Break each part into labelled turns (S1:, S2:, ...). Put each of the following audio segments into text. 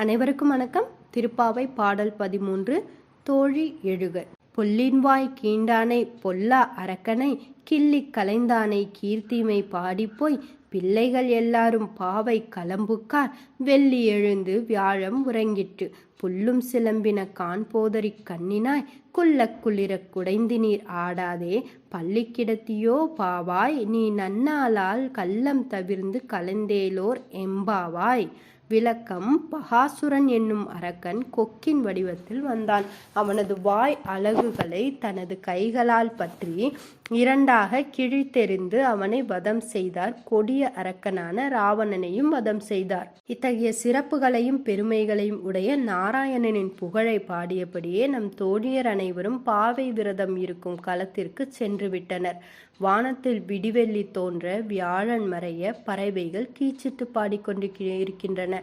S1: அனைவருக்கும் வணக்கம். திருப்பாவை பாடல் பதிமூன்று தோழி எழுக. பொல்லின்வாய் கீண்டானை பொல்லா அரக்கனை கிள்ளிக் கலைந்தானை கீர்த்திமை பாடிப்போய் பிள்ளைகள் எல்லாரும் பாவை கலம்புக்கார். வெள்ளி எழுந்து வியாழம் உறங்கிற்று. புல்லும் சிலம்பின கான் போதறிக் கண்ணினாய். குள்ளக் குளிர குடைந்து நீர் ஆடாதே. பள்ளி கிடத்தியோ பாவாய். நீ நன்னாளால் கள்ளம் தவிர்ந்து கலந்தேலோர் எம்பாவாய். விளக்கம் பகாசுரன் என்னும் அரக்கன் கொக்கின் வடிவத்தில் வந்தான். அவனது வாய் அலகுகளை தனது கைகளால் பற்றி இரண்டாக கிழித்தெறிந்து அவனை வதம் செய்தார். கொடிய அரக்கனான ராவணனையும் வதம் செய்தார். இத்தகைய சிறப்புகளையும் பெருமைகளையும் உடைய நாராயணனின் புகழை பாடியபடியே நம் தோழியர் அனைவரும் பாவை விரதம் இருக்கும் களத்திற்கு சென்றுவிட்டனர். வானத்தில் விடிவெள்ளி தோன்ற வியாழன் மறைய பறவைகள் கீச்சிட்டு பாடிக்கொண்டு இருக்கின்றன.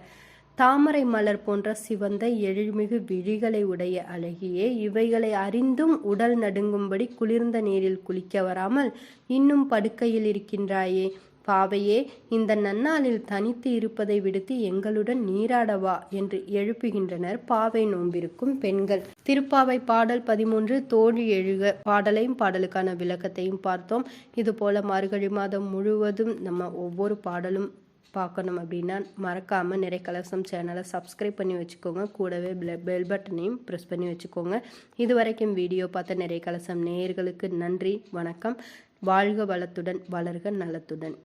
S1: தாமரை மலர் போன்ற சிவந்த எழில்மிகு விழிகளை உடைய அழகியே இவைகளை அறிந்தும் உடல் நடுங்கும்படி குளிர்ந்த நீரில் குளிக்க வராமல் இன்னும் படுக்கையில் இருக்கின்றாயே. பாவையே இந்த நன்னாளில் தனித்து இருப்பதை விடுத்து எங்களுடன் நீராடவா என்று எழுப்புகின்றனர் பாவை நோம்பிருக்கும் பெண்கள். திருப்பாவை பாடல் பதிமூன்று தோழி எழுக. பாடலையும் பாடலுக்கான விளக்கத்தையும் பார்த்தோம். இதுபோல மார்கழி மாதம் முழுவதும் நம்ம ஒவ்வொரு பாடலும் பார்க்கணும் அப்படின்னா மறக்காமல் நிறைய கலசம் சேனலை சப்ஸ்கிரைப் பண்ணி வச்சுக்கோங்க. கூடவே பெல் பட்டனையும் ப்ரெஸ் பண்ணி வச்சுக்கோங்க. இது வரைக்கும் வீடியோ பார்த்த நிறைய கலசம் நேயர்களுக்கு நன்றி வணக்கம். வாழ்க வளத்துடன் வளர்க நலத்துடன்.